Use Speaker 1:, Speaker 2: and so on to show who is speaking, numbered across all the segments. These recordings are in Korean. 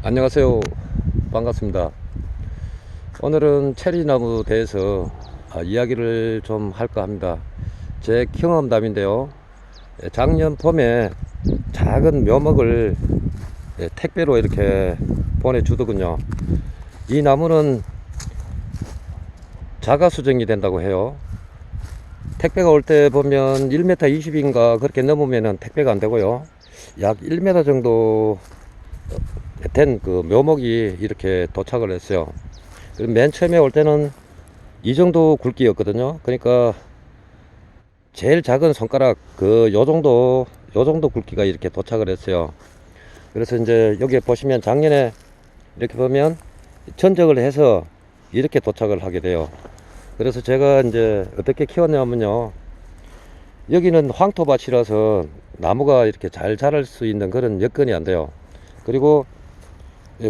Speaker 1: 안녕하세요. 반갑습니다. 오늘은 체리나무 대해서 아, 이야기를 좀 할까 합니다. 제 경험담인데요. 예, 작년 봄에 작은 묘목을 예, 택배로 이렇게 보내주더군요. 이 나무는 자가 수정이 된다고 해요. 택배가 올 때 보면 1m 20인가 그렇게 넘으면 택배가 안 되고요. 약 1m 정도 된그 묘목이 이렇게 도착을 했어요. 맨 처음에 올 때는 이 정도 굵기였거든요. 그러니까 제일 작은 손가락 그 요 정도 요 정도 굵기가 이렇게 도착을 했어요. 그래서 이제 여기 보시면 작년에 이렇게 보면 천적을 해서 이렇게 도착을 하게 돼요. 그래서 제가 이제 어떻게 키웠냐면요. 여기는 황토밭이라서 나무가 이렇게 잘 자랄 수 있는 그런 여건이 안 돼요. 그리고 예,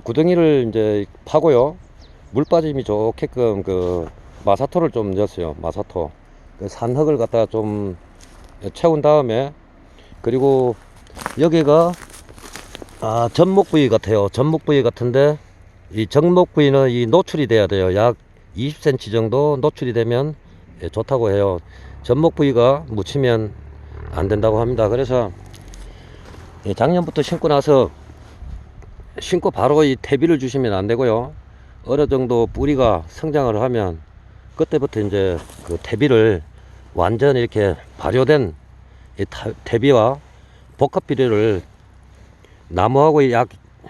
Speaker 1: 구덩이를 이제 파고요. 물 빠짐이 좋게끔 그 마사토를 좀 넣었어요. 마사토. 그 산흙을 갖다 좀 채운 다음에 그리고 여기가 아 전목 부위 같아요. 전목 부위 같은데 이 정목 부위는 이 노출이 돼야 돼요. 약 20cm 정도 노출이 되면 예, 좋다고 해요. 전목 부위가 묻히면 안 된다고 합니다. 그래서 예, 작년부터 심고 나서 심고 바로 이 퇴비를 주시면 안 되고요. 어느 정도 뿌리가 성장을 하면 그때부터 이제 그 퇴비를 완전 이렇게 발효된 이 타- 퇴비와 복합 비료를 나무하고 약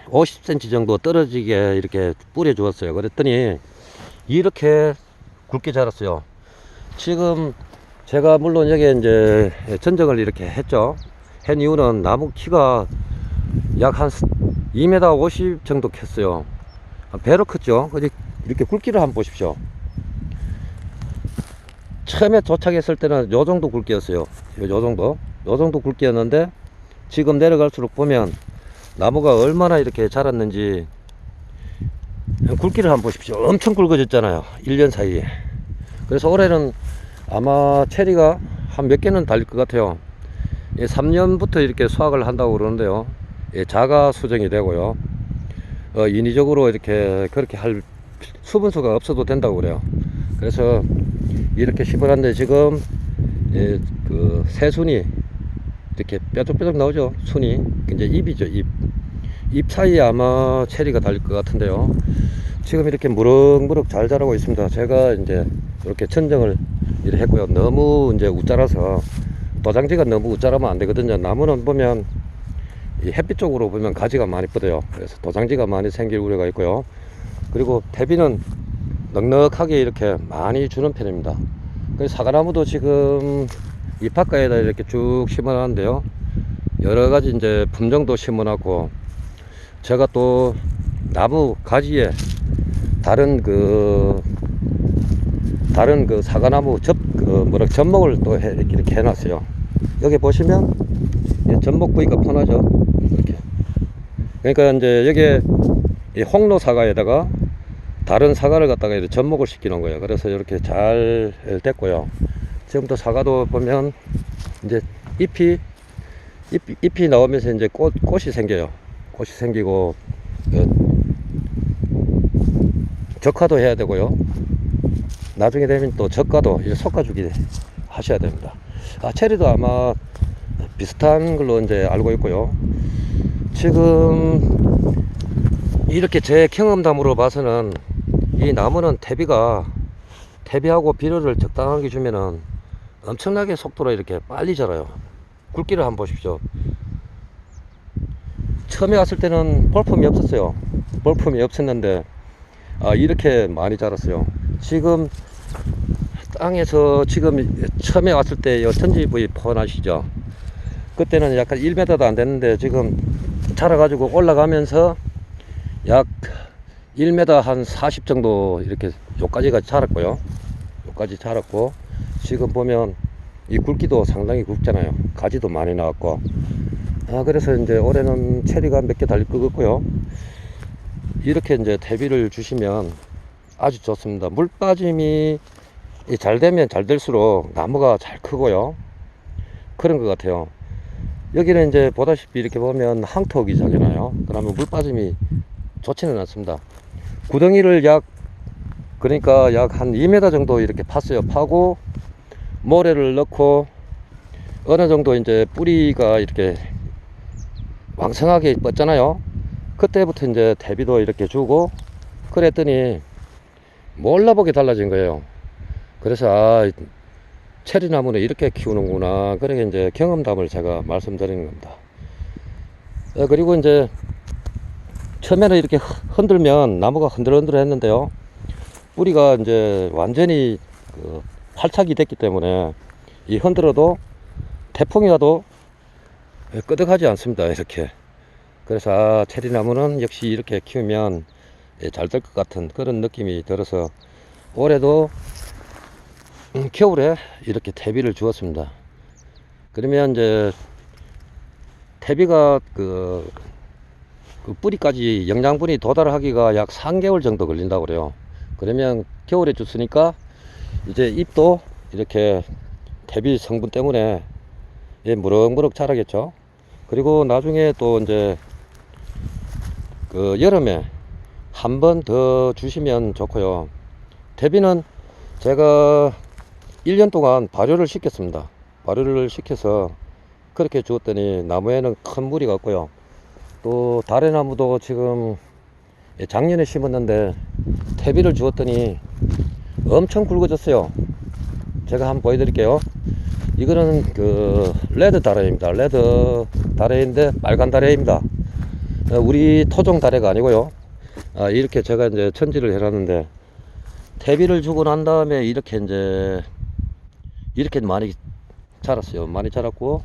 Speaker 1: 50cm 정도 떨어지게 이렇게 뿌려 주었어요. 그랬더니 이렇게 굵게 자랐어요. 지금 제가 물론 여기에 이제 전정을 이렇게 했죠. 한 이유는 나무 키가 약 한 2m 50 정도 컸어요. 아, 배로 컸죠. 이렇게 굵기를 한번 보십시오. 처음에 도착했을 때는 요 정도 굵기였어요. 요, 요 정도. 요 정도 굵기였는데 지금 내려갈수록 보면 나무가 얼마나 이렇게 자랐는지 굵기를 한번 보십시오. 엄청 굵어졌잖아요. 1년 사이에. 그래서 올해는 아마 체리가 한 몇 개는 달릴 것 같아요. 3년부터 이렇게 수확을 한다고 그러는데요. 예, 자가 수정이 되고요. 어, 인위적으로 이렇게 그렇게 할 수분수가 없어도 된다고 그래요. 그래서 이렇게 심어놨는데 지금 예, 그 새순이 이렇게 뾰족뾰족 나오죠. 순이 이제 잎이죠. 잎. 잎 사이에 아마 체리가 달릴 것 같은데요. 지금 이렇게 무럭무럭 잘 자라고 있습니다. 제가 이제 이렇게 천정을 이렇게 했고요. 너무 이제 웃자라서 도장지가 너무 웃자라면 안 되거든요. 나무는 보면 이 햇빛 쪽으로 보면 가지가 많이 뻗어요. 그래서 도장지가 많이 생길 우려가 있고요. 그리고 대비는 넉넉하게 이렇게 많이 주는 편입니다. 그래서 사과나무도 지금 잎학가에다 이렇게 쭉 심어놨는데요. 여러 가지 이제 품종도 심어놨고 제가 또 나무 가지에 다른 그 다른 그 사과나무 접 그 뭐라 접목을 또 해, 이렇게 해놨어요. 여기 보시면 이 접목 부위가 편하죠. 그러니까 이제 여기에 이 홍로 사과에다가 다른 사과를 갖다가 이렇게 접목을 시키는 거예요. 그래서 이렇게 잘 됐고요. 지금부터 사과도 보면 이제 잎이 잎, 잎이 나오면서 이제 꽃, 꽃이 생겨요. 꽃이 생기고 그 적화도 해야 되고요. 나중에 되면 또 적과도 이제 솎아주기 하셔야 됩니다. 아, 체리도 아마 비슷한 걸로 이제 알고 있고요. 지금 이렇게 제 경험담으로 봐서는 이 나무는 퇴비가 퇴비하고 비료를 적당하게 주면은 엄청나게 속도로 이렇게 빨리 자라요. 굵기를 한번 보십시오. 처음에 왔을 때는 볼품이 없었어요. 볼품이 없었는데 아, 이렇게 많이 자랐어요. 지금 땅에서 지금 처음에 왔을 때요 천지 부위 포나시죠? 그때는 약간 1m도 안 됐는데 지금 자라가지고 올라가면서 약 1m 한 40 정도 이렇게 요까지가 자랐고요. 요까지 자랐고 지금 보면 이 굵기도 상당히 굵잖아요. 가지도 많이 나왔고. 아, 그래서 이제 올해는 체리가 몇 개 달릴 것 같고요. 이렇게 이제 대비를 주시면 아주 좋습니다. 물 빠짐이 이잘 되면 잘 될수록 나무가 잘 크고요. 그런 것 같아요. 여기는 이제 보다시피 이렇게 보면 항토기잖아요. 그러면 물 빠짐이 좋지는 않습니다. 구덩이를 약 그러니까 약 한 2m 정도 이렇게 팠어요. 파고 모래를 넣고 어느 정도 이제 뿌리가 이렇게 왕성하게 뻗잖아요. 그때부터 이제 대비도 이렇게 주고 그랬더니 몰라보게 달라진 거예요. 그래서 아, 체리나무는 이렇게 키우는구나. 그렇게 이제 경험담을 제가 말씀드리는 겁니다. 어, 그리고 이제 처음에는 이렇게 흔들면 나무가 흔들흔들 했는데요. 뿌리가 이제 완전히 그 활착이 됐기 때문에 이 흔들어도 태풍이 와도 끄덕하지 않습니다. 이렇게. 그래서 아, 체리나무는 역시 이렇게 키우면 잘 될 것 같은 그런 느낌이 들어서 올해도 음, 겨울에 이렇게 퇴비를 주었습니다. 그러면 이제 퇴비가 그, 그 뿌리까지 영양분이 도달하기가 약 3개월 정도 걸린다고 그래요. 그러면 겨울에 줬으니까 이제 잎도 이렇게 퇴비 성분 때문에 예, 무럭무럭 자라겠죠. 그리고 나중에 또 이제 그 여름에 한 번 더 주시면 좋고요. 퇴비는 제가 1년 동안 발효를 시켰습니다. 발효를 시켜서 그렇게 주었더니 나무에는 큰 무리가 없고요. 또 다래나무도 지금 예, 작년에 심었는데 퇴비를 주었더니 엄청 굵어졌어요. 제가 한번 보여드릴게요. 이거는 그 레드 다래입니다. 레드 다래인데 빨간 다래입니다. 어, 우리 토종 다래가 아니고요. 아, 이렇게 제가 이제 천지를 해놨는데 퇴비를 주고 난 다음에 이렇게 이제 이렇게 많이 자랐어요. 많이 자랐고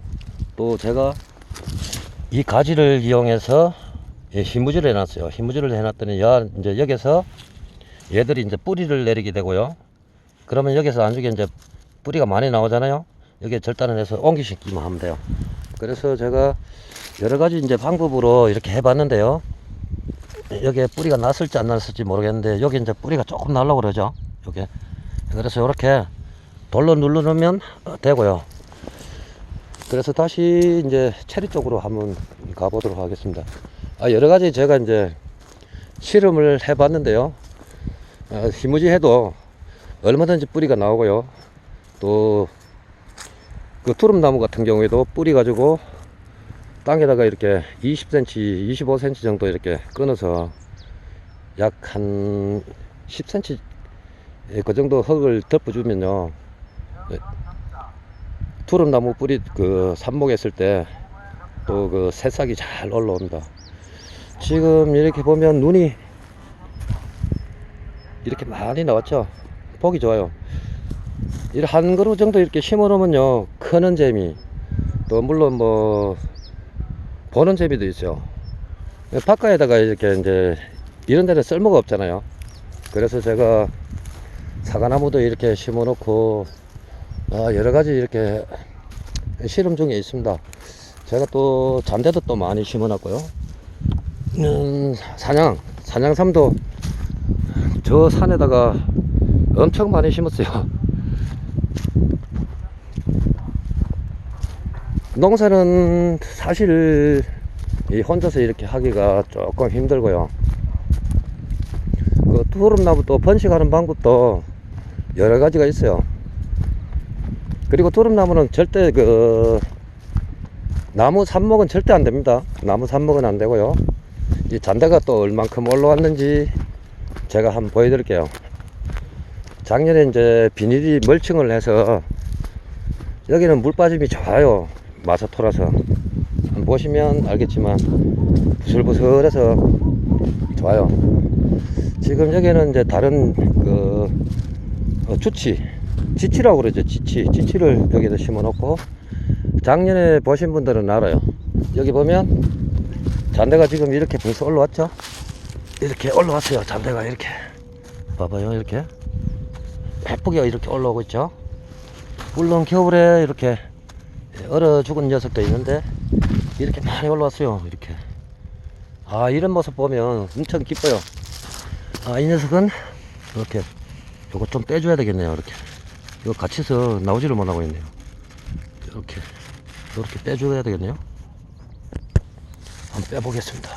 Speaker 1: 또 제가 이 가지를 이용해서 예, 희무지를 해놨어요. 희무지를 해놨더니 야 이제 여기서 얘들이 이제 뿌리를 내리게 되고요. 그러면 여기서 안쪽에 이제 뿌리가 많이 나오잖아요. 여기에 절단을 해서 옮기시기만 하면 돼요. 그래서 제가 여러 가지 이제 방법으로 이렇게 해봤는데요. 여기에 뿌리가 났을지 안 났을지 모르겠는데 여기 이제 뿌리가 조금 날라고 그러죠. 여기 그래서 이렇게 돌로 누르면 되고요. 그래서 다시 이제 체리 쪽으로 한번 가보도록 하겠습니다. 아, 여러 가지 제가 이제 실험을 해 봤는데요. 아, 희무지 해도 얼마든지 뿌리가 나오고요. 또, 그 투름나무 같은 경우에도 뿌리 가지고 땅에다가 이렇게 20cm, 25cm 정도 이렇게 끊어서 약 한 10cm 예, 그 정도 흙을 덮어주면요. 예, 투름나무 뿌리 그 삽목했을 때 또 그 새싹이 잘 올라옵니다. 지금 이렇게 보면 눈이 이렇게 많이 나왔죠. 보기 좋아요. 이한 그루 정도 이렇게 심어 놓으면요. 크는 재미. 또 물론 뭐 보는 재미도 있죠. 바깥에다가 이렇게 이제 이런 데는 쓸모가 없잖아요. 그래서 제가 사과나무도 이렇게 심어 놓고 아, 여러 가지 이렇게 실험 중에 있습니다. 제가 또 잠대도 또 많이 심어 놨고요. 음, 사냥, 사냥삼도 저 산에다가 엄청 많이 심었어요. 농사는 사실 이 혼자서 이렇게 하기가 조금 힘들고요. 그 두릅나무 또 번식하는 방법도 여러 가지가 있어요. 그리고 두릅나무는 절대 그 나무 삽목은 절대 안 됩니다. 나무 삽목은 안 되고요. 이 잔대가 또 얼만큼 올라왔는지 제가 한번 보여드릴게요. 작년에 이제 비닐이 멀칭을 해서 여기는 물 빠짐이 좋아요. 마사토라서 한번 보시면 알겠지만 부슬부슬해서 좋아요. 지금 여기는 이제 다른 그 어, 주치, 지치라고 그러죠. 지치, 지치를 여기다 심어 놓고 작년에 보신 분들은 알아요. 여기 보면 잔대가 지금 이렇게 벌써 올라왔죠? 이렇게 올라왔어요. 잔대가 이렇게. 봐봐요. 이렇게. 예쁘게 이렇게 올라오고 있죠? 물론 겨울에 이렇게 얼어 죽은 녀석도 있는데 이렇게 많이 올라왔어요. 이렇게. 아, 이런 모습 보면 엄청 기뻐요. 아, 이 녀석은 이렇게 요거 좀 빼줘야 되겠네요. 이렇게. 이거 갇혀서 나오지를 못하고 있네요. 이렇게. 이렇게 빼줘야 되겠네요. 한번 빼보겠습니다.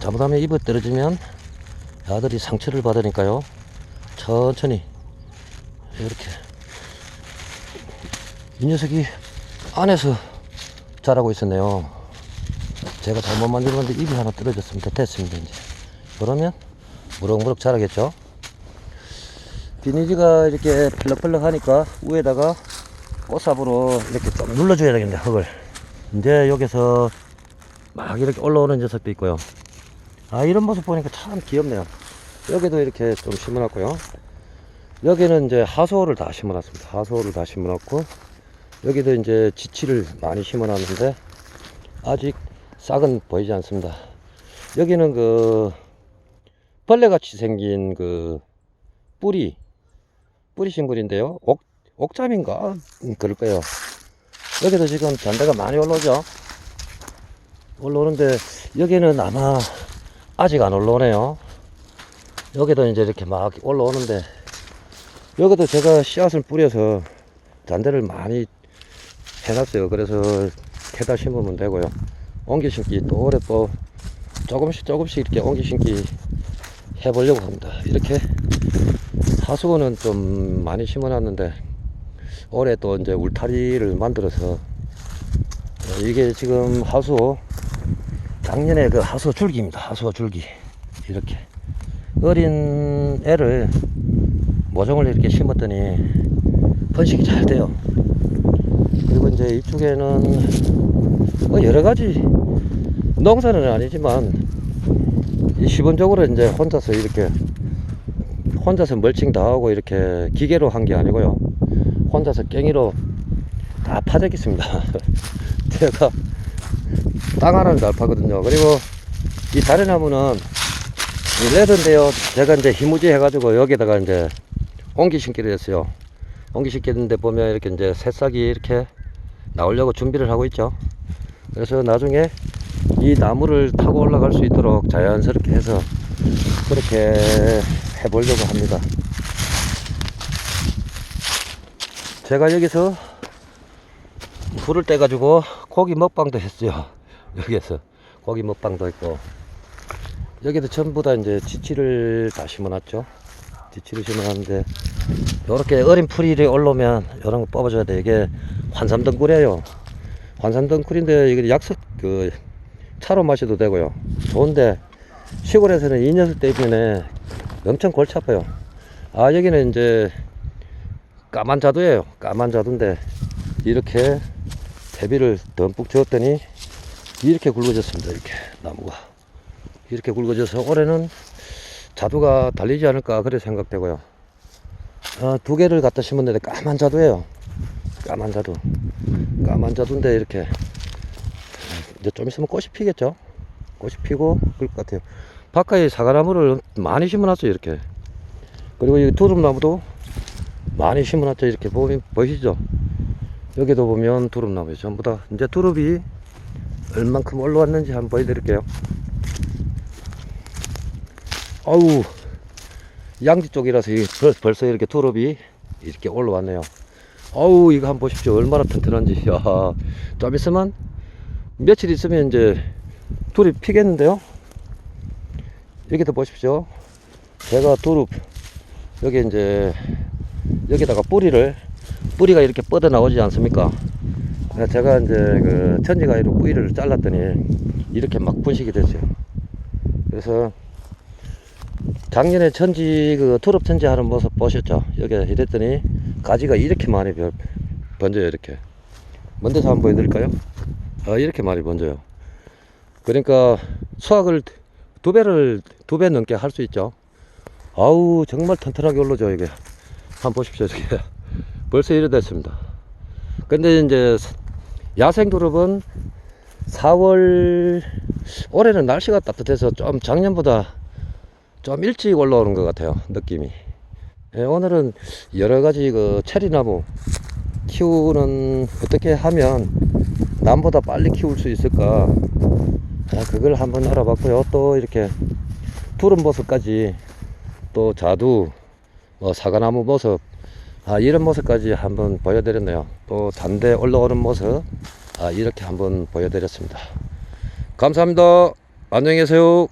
Speaker 1: 잘못하면 입에 떨어지면 아들이 상처를 받으니까요. 천천히 이렇게 이 녀석이 안에서 자라고 있었네요. 제가 잘못 만들었는데 입이 하나 떨어졌습니다. 됐습니다. 이제 그러면 무럭무럭 자라겠죠. 비니지가 이렇게 펄럭펄럭 하니까 위에다가 꽃삽으로 이렇게 좀 눌러줘야 되겠네 흙을. 이제 여기서 막 이렇게 올라오는 녀석도 있고요. 아 이런 모습 보니까 참 귀엽네요. 여기도 이렇게 좀 심어놨고요. 여기는 이제 하소를 다 심어놨습니다. 하소를 다 심어놨고 여기도 이제 지치를 많이 심어놨는데 아직 싹은 보이지 않습니다. 여기는 그 벌레같이 생긴 그 뿌리 뿌리 식물인데요. 옥, 옥잠인가? 음, 그럴 거예요. 여기도 지금 잔대가 많이 올라오죠? 올라오는데 여기는 아마 아직 안 올라오네요. 여기도 이제 이렇게 막 올라오는데 여기도 제가 씨앗을 뿌려서 잔대를 많이 해놨어요. 그래서 캐다 심으면 되고요. 옮기 심기 또 올해 또 조금씩 조금씩 이렇게 옮기 심기 해보려고 합니다. 이렇게 하수구는 좀 많이 심어놨는데 올해 또 이제 울타리를 만들어서 어, 이게 지금 하수 작년에 그 하수 줄기입니다. 하수 줄기. 이렇게. 어린 애를 모종을 이렇게 심었더니 번식이 잘 돼요. 그리고 이제 이쪽에는 뭐 여러 가지 농사는 아니지만 이 시본적으로 이제 혼자서 이렇게 혼자서 멀칭 다 하고 이렇게 기계로 한 게 아니고요. 혼자서 깽이로 다 파졌겠습니다. 제가 땅 하나를 잘 파거든요. 그리고 이 다래나무는 이 레드인데요. 제가 이제 희무지 해가지고 여기다가 이제 옮기 심기를 했어요. 옮기 심기는데 보면 이렇게 이제 새싹이 이렇게 나오려고 준비를 하고 있죠. 그래서 나중에 이 나무를 타고 올라갈 수 있도록 자연스럽게 해서 그렇게 해보려고 합니다. 제가 여기서 불을 떼가지고 고기 먹방도 했어요. 여기에서 고기 먹방도 했고 여기도 전부 다 이제 지치를 다 심어놨죠. 지치를 심어놨는데 이렇게 어린 풀이 올라오면 이런 거 뽑아줘야 돼. 이게 환삼등굴이에요. 환삼등굴인데 이게 약속 그 차로 마셔도 되고요. 좋은데 시골에서는 이 녀석 때문에 엄청 골치 아파요. 아, 여기는 이제 까만 자두예요. 까만 자두인데 이렇게 대비를 듬뿍 주었더니 이렇게 굵어졌습니다. 이렇게 나무가. 이렇게 굵어져서 올해는 자두가 달리지 않을까 그래 생각되고요. 아, 두 개를 갖다 심었는데 까만 자두예요. 까만 자두. 까만 자두인데 이렇게 이제 좀 있으면 꽃이 피겠죠. 꽃이 피고 그럴 것 같아요. 바깥에 사과나무를 많이 심어놨어요 이렇게. 그리고 이 두릅나무도 많이 심어놨죠 이렇게 보면 보이시죠? 여기도 보면 두릅나무에 전부 다 이제 두릅이 얼만큼 올라왔는지 한번 보여드릴게요. 아우 양지 쪽이라서 벌써 이렇게 두릅이 이렇게 올라왔네요. 아우 이거 한번 보십시오 얼마나 튼튼한지. 야, 좀 있으면 며칠 있으면 이제 둘이 피겠는데요? 여기도 보십시오. 제가 두릅, 여기 이제, 여기다가 뿌리를, 뿌리가 이렇게 뻗어 나오지 않습니까? 제가 이제 그 천지가위로 뿌리를 잘랐더니 이렇게 막 분식이 됐어요. 그래서 작년에 천지, 그 두릅 천지 하는 모습 보셨죠? 여기 이랬더니 가지가 이렇게 많이 별- 번져요, 이렇게. 먼데서 한번 보여드릴까요? 아, 이렇게 많이 번져요. 그러니까 수확을 두 배를 두 배 넘게 할 수 있죠. 아우 정말 튼튼하게 올라져 이게. 한번 보십시오 이게. 벌써 이래 됐습니다. 근데 이제 야생 두릅은 4월 올해는 날씨가 따뜻해서 좀 작년보다 좀 일찍 올라오는 것 같아요 느낌이. 예, 오늘은 여러 가지 그 체리나무 키우는 어떻게 하면 남보다 빨리 키울 수 있을까 아, 그걸 한번 알아봤고요. 또 이렇게 푸른 모습까지 또 자두, 뭐 사과나무 모습, 아, 이런 모습까지 한번 보여드렸네요. 또 잔대 올라오는 모습, 아, 이렇게 한번 보여드렸습니다. 감사합니다. 안녕히 계세요.